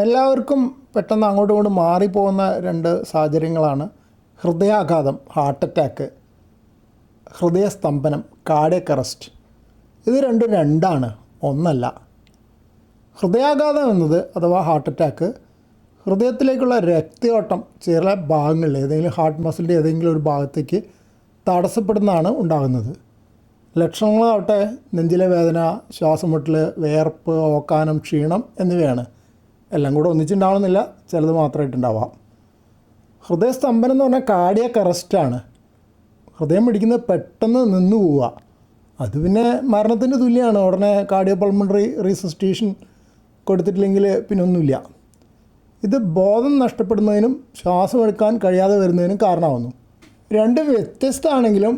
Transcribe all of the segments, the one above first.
എല്ലാവർക്കും പെട്ടെന്ന് അങ്ങോട്ടും ഇങ്ങോട്ടും മാറിപ്പോകുന്ന രണ്ട് സാഹചര്യങ്ങളാണ്. ഹൃദയാഘാതം ഹാർട്ട് അറ്റാക്ക് ഹൃദയസ്തംഭനം കാർഡിയക് അറസ്റ്റ് ഇത് രണ്ടും രണ്ടാണ് ഒന്നല്ല. ഹൃദയാഘാതം എന്നത് അഥവാ ഹാർട്ട് അറ്റാക്ക് ഹൃദയത്തിലേക്കുള്ള രക്തയോട്ടം ചില ഭാഗങ്ങളിൽ ഏതെങ്കിലും ഹാർട്ട് മസിലിന്റെ ഏതെങ്കിലും ഒരു ഭാഗത്തേക്ക് തടസ്സപ്പെടുന്നതാണ് ഉണ്ടാകുന്നത്. ലക്ഷണങ്ങളാവട്ടെ നെഞ്ചിലെ വേദന ശ്വാസമുട്ടൽ വേർപ്പ് ഓക്കാനം ക്ഷീണം എന്നിവയാണ്. എല്ലാം കൂടെ ഒന്നിച്ചുണ്ടാവണമെന്നില്ല ചിലത് മാത്രമായിട്ടുണ്ടാവാം ഹൃദയസ്തംഭനം എന്ന് പറഞ്ഞാൽ കാർഡിയക്ക് അറസ്റ്റാണ് ഹൃദയം പിടിക്കുന്നത് പെട്ടെന്ന് നിന്നു പോവുക. അത് പിന്നെ മരണത്തിന് തുല്യമാണ് ഉടനെ കാർഡിയോ പൾമണറി റീസസ്റ്റേഷൻ കൊടുത്തിട്ടില്ലെങ്കിൽ പിന്നെ ഒന്നുമില്ല. ഇത് ബോധം നഷ്ടപ്പെടുന്നതിനും ശ്വാസമെടുക്കാൻ കഴിയാതെ വരുന്നതിനും കാരണമാകുന്നു രണ്ടും വ്യത്യസ്തമാണെങ്കിലും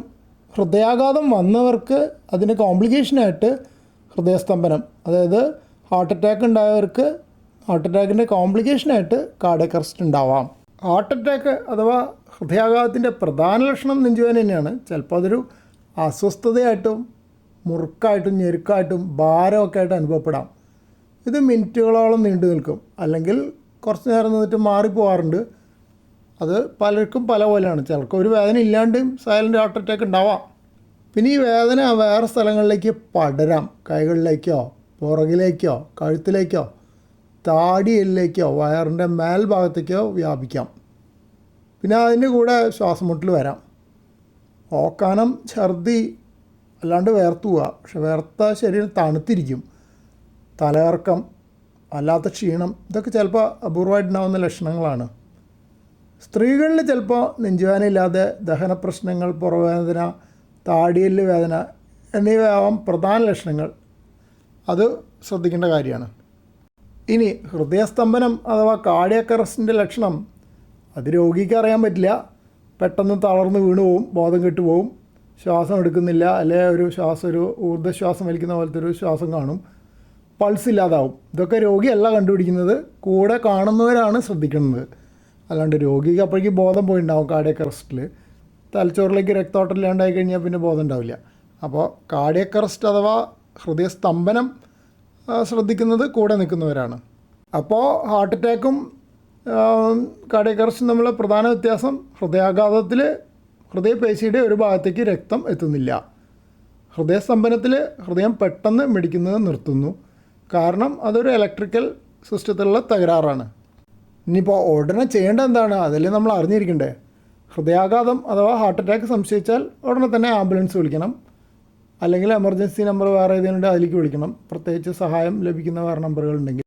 ഹൃദയാഘാതം വന്നവർക്ക് അതിന്റെ കോംപ്ലിക്കേഷനായിട്ട് ഹൃദയസ്തംഭനം അതായത് ഹാർട്ട് അറ്റാക്ക് ഉണ്ടായവർക്ക് ഹാർട്ട് അറ്റാക്കിന്റെ കോംപ്ലിക്കേഷനായിട്ട് കാർഡിയക് അറസ്റ്റ് ഉണ്ടാവാം. ഹാർട്ട് അറ്റാക്ക് അഥവാ ഹൃദയാഘാതത്തിന്റെ പ്രധാന ലക്ഷണം നെഞ്ചുവേദന തന്നെയാണ്. ചിലപ്പോൾ അതൊരു അസ്വസ്ഥതയായിട്ടും മുറുക്കായിട്ടും ഞെരുക്കായിട്ടും ഭാരമൊക്കെ ആയിട്ട് അനുഭവപ്പെടാം. ഇത് മിനിറ്റുകളോളം നീണ്ടു നിൽക്കും. അല്ലെങ്കിൽ കുറച്ച് നേരം നിന്നിട്ട് മാറിപ്പോവാറുണ്ട് അത് പലർക്കും പല പോലെയാണ്. ചിലർക്ക് ഒരു വേദന ഇല്ലാണ്ടും സൈലന്റ് ഹാർട്ട് അറ്റാക്ക് ഉണ്ടാവാം. പിന്നെ ഈ വേദന വേറെ സ്ഥലങ്ങളിലേക്ക് പടരാം. കൈകളിലേക്കോ പുറകിലേക്കോ കഴുത്തിലേക്കോ. താടിയിലേക്കോ വയറിന്റെ മേൽഭാഗത്തേക്കോ വ്യാപിക്കാം. പിന്നെ അതിന്റെ കൂടെ ശ്വാസമുട്ടൽ വരാം. ഓക്കാനം ഛർദി അല്ലാണ്ട് വേർത്തു പോവുക പക്ഷെ വേർത്ത ശരീരം തണുത്തിരിക്കും. തലകറക്കം അല്ലാത്ത ക്ഷീണം ഇതൊക്കെ ചിലപ്പോൾ അപൂർവമായിട്ടുണ്ടാകുന്ന ലക്ഷണങ്ങളാണ്. സ്ത്രീകളിൽ ചിലപ്പോൾ നെഞ്ചുവേദനയില്ലാതെ ദഹന പ്രശ്നങ്ങൾ പുറവേദന താടിയൽ വേദന എന്നിവയാവാം പ്രധാന ലക്ഷണങ്ങൾ. അത് ശ്രദ്ധിക്കേണ്ട കാര്യമാണ്. ഇനി ഹൃദയസ്തംഭനം അഥവാ കാർഡിയക് അറസ്റ്റിന്റെ ലക്ഷണം അത് രോഗിക്ക് അറിയാൻ പറ്റില്ല. പെട്ടെന്ന് തളർന്ന് വീണു പോവും ബോധം കെട്ടുപോകും ശ്വാസം എടുക്കുന്നില്ല അല്ലെ ഒരു ശ്വാസം ഒരു ഊർജശ്വാസം വലിക്കുന്ന പോലത്തെ ഒരു ശ്വാസം കാണും. പൾസ് ഇല്ലാതാവും. ഇതൊക്കെ രോഗിയല്ല കണ്ടുപിടിക്കുന്നത്. കൂടെ കാണുന്നവരാണ് ശ്രദ്ധിക്കുന്നത്. അല്ലാണ്ട് രോഗിക്ക് അപ്പോഴേക്കും ബോധം പോയിട്ടുണ്ടാവും കാർഡിയക് അറസ്റ്റിൽ തലച്ചോറിലേക്ക് രക്തോട്ടം ഇല്ലാണ്ടായി കഴിഞ്ഞാൽ പിന്നെ ബോധം ഉണ്ടാവില്ല. അപ്പോൾ കാർഡിയക് അറസ്റ്റ് അഥവാ ഹൃദയസ്തംഭനം ശ്രദ്ധിക്കുന്നത് കൂടെ നിൽക്കുന്നവരാണ്. അപ്പോൾ ഹാർട്ട് അറ്റാക്കും കാർഡിയക് തമ്മിലുള്ള പ്രധാന വ്യത്യാസം ഹൃദയാഘാതത്തിൽ ഹൃദയപേശിയുടെ ഒരു ഭാഗത്തേക്ക് രക്തം എത്തുന്നില്ല. ഹൃദയസ്തംഭനത്തിൽ ഹൃദയം പെട്ടെന്ന് മിടിക്കുന്നത് നിർത്തുന്നു. കാരണം അതൊരു ഇലക്ട്രിക്കൽ സിസ്റ്റത്തിലുള്ള തകരാറാണ്. ഇനിയിപ്പോൾ ഉടനെ ചെയ്യേണ്ട എന്താണ്? അതല്ലേ നമ്മൾ അറിഞ്ഞിരിക്കണ്ടേ? ഹൃദയാഘാതം അഥവാ ഹാർട്ട് അറ്റാക്ക് സംശയിച്ചാൽ ഉടനെ തന്നെ ആംബുലൻസ് വിളിക്കണം. അല്ലെങ്കിൽ എമർജൻസി നമ്പർ വേറെ ഏതെങ്കിലും അതിലേക്ക് വിളിക്കണം. പ്രത്യേകിച്ച് സഹായം ലഭിക്കുന്ന വേറെ നമ്പറുകൾ ഉണ്ടെങ്കിൽ.